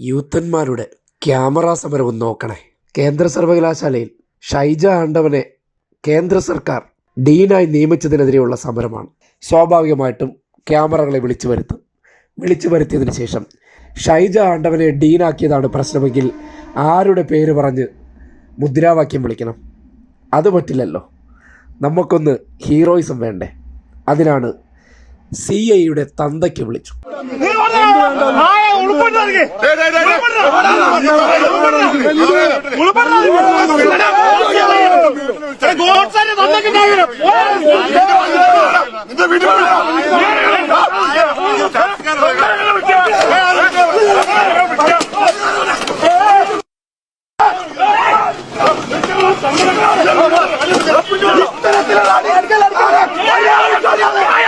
യൂത്തന്മാരുടെ camera സമരവും നോക്കണേ. കേന്ദ്ര സർവകലാശാലയിൽ ഷൈജ ആണ്ടവനെ കേന്ദ്ര സർക്കാർ ഡീനായി നിയമിച്ചതിനെതിരെയുള്ള സമരമാണ്. സ്വാഭാവികമായിട്ടും ക്യാമറകളെ വിളിച്ചു വരുത്തും. വിളിച്ചു വരുത്തിയതിനു ശേഷം ഷൈജ ആണ്ടവനെ ഡീനാക്കിയതാണ് പ്രശ്നമെങ്കിൽ ആരുടെ പേര് പറഞ്ഞ് മുദ്രാവാക്യം വിളിക്കണം? അത് പറ്റില്ലല്ലോ. നമുക്കൊന്ന് ഹീറോയിസം വേണ്ടേ? അതിനാണ് സി ഐയുടെ തന്തയ്ക്ക് വിളിച്ചു. നായ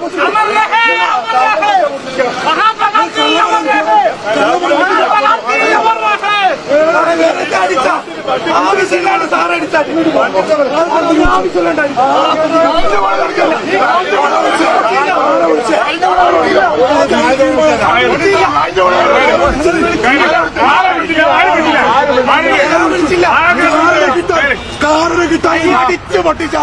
കാറിന് കിട്ടാൻ അടിച്ചു പൊട്ടിച്ച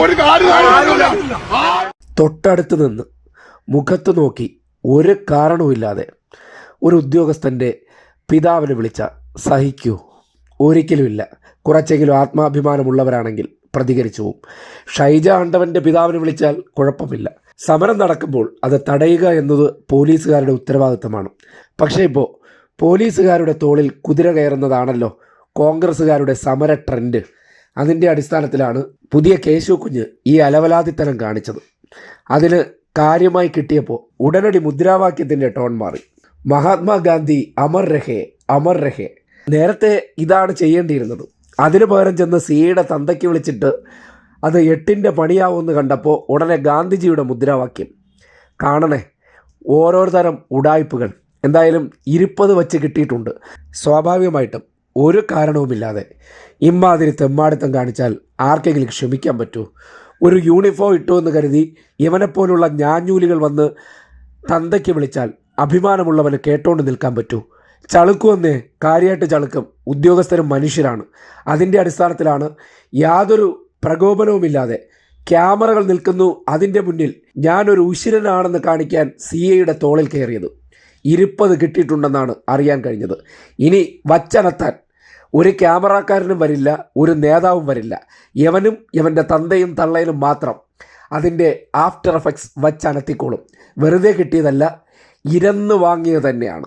ഒരു കാര്യം തൊട്ടടുത്ത് നിന്ന് മുഖത്ത് നോക്കി ഒരു കാരണവുമില്ലാതെ ഒരു ഉദ്യോഗസ്ഥന്റെ പിതാവിനെ വിളിച്ച സഹിക്കൂ. ഒരിക്കലുമില്ല. കുറച്ചെങ്കിലും ആത്മാഭിമാനമുള്ളവരാണെങ്കിൽ പ്രതികരിച്ചു പോവും. ഷൈജ ആണ്ടവന്റെ പിതാവിനെ വിളിച്ചാൽ കുഴപ്പമില്ല. സമരം നടക്കുമ്പോൾ അത് തടയുക എന്നത് പോലീസുകാരുടെ ഉത്തരവാദിത്തമാണ്. പക്ഷേ ഇപ്പോൾ പോലീസുകാരുടെ തോളിൽ കുതിര കയറുന്നതാണല്ലോ കോൺഗ്രസ്സുകാരുടെ സമര ട്രെൻഡ്. അതിന്റെ അടിസ്ഥാനത്തിലാണ് പുതിയ കേശു കുഞ്ഞ് ഈ അലവലാതിത്തനം കാണിച്ചത്. അതിന് കാര്യമായി കിട്ടിയപ്പോൾ ഉടനടി മുദ്രാവാക്യത്തിന്റെ ടോൺ മാറി. മഹാത്മാഗാന്ധി അമർ രഹേ അമർ രഹേ. നേരത്തെ ഇതാണ് ചെയ്യേണ്ടിയിരുന്നത്. അതിനു പകരം ചെന്ന് സിയുടെ തന്തയ്ക്ക് വിളിച്ചിട്ട് അത് എട്ടിന്റെ പണിയാവുമെന്ന് കണ്ടപ്പോൾ ഉടനെ ഗാന്ധിജിയുടെ മുദ്രാവാക്യം. കാണണേ ഓരോരുതരം ഉടായ്പകൾ. എന്തായാലും ഇരുപ്പത് വച്ച് കിട്ടിയിട്ടുണ്ട്. സ്വാഭാവികമായിട്ടും ഒരു കാരണവുമില്ലാതെ ഇമ്മാതിരി തെമ്മാടിത്തം കാണിച്ചാൽ ആർക്കെങ്കിലും ക്ഷമിക്കാൻ പറ്റുമോ ഒരു യൂണിഫോം ഇട്ടു എന്ന് കരുതി ഇവനെപ്പോലുള്ള ഞാഞ്ഞൂലികൾ വന്ന് തന്തയ്ക്ക് വിളിച്ചാൽ അഭിമാനമുള്ളവന് കേട്ടോണ്ട് നിൽക്കാൻ പറ്റൂ. ചളുക്കുമെന്നേ കാര്യമായിട്ട് ചളുക്കും. ഉദ്യോഗസ്ഥരും മനുഷ്യരാണ്. അതിന്റെ അടിസ്ഥാനത്തിലാണ് യാതൊരു പ്രകോപനവുമില്ലാതെ ക്യാമറകൾ നിൽക്കുന്നു അതിന്റെ മുന്നിൽ. ഞാനൊരു ഉശിരനാണെന്ന് കാണിക്കാൻ സി എയുടെ തോളിൽ കയറിയത്. ഇരുപ്പത് കിട്ടിയിട്ടുണ്ടെന്നാണ് അറിയാൻ കഴിഞ്ഞത്. ഇനി വച്ചനത്താൻ ഒരു ക്യാമറക്കാരനും വരില്ല ഒരു നേതാവും വരില്ല. യവനും യവന്റെ തന്തയും തള്ളയിലും മാത്രം അതിന്റെ ആഫ്റ്റർ എഫക്ട്സ് വച്ചനത്തിക്കോളും. വെറുതെ കിട്ടിയതല്ല ഇരന്ന് വാങ്ങിയത് തന്നെയാണ്.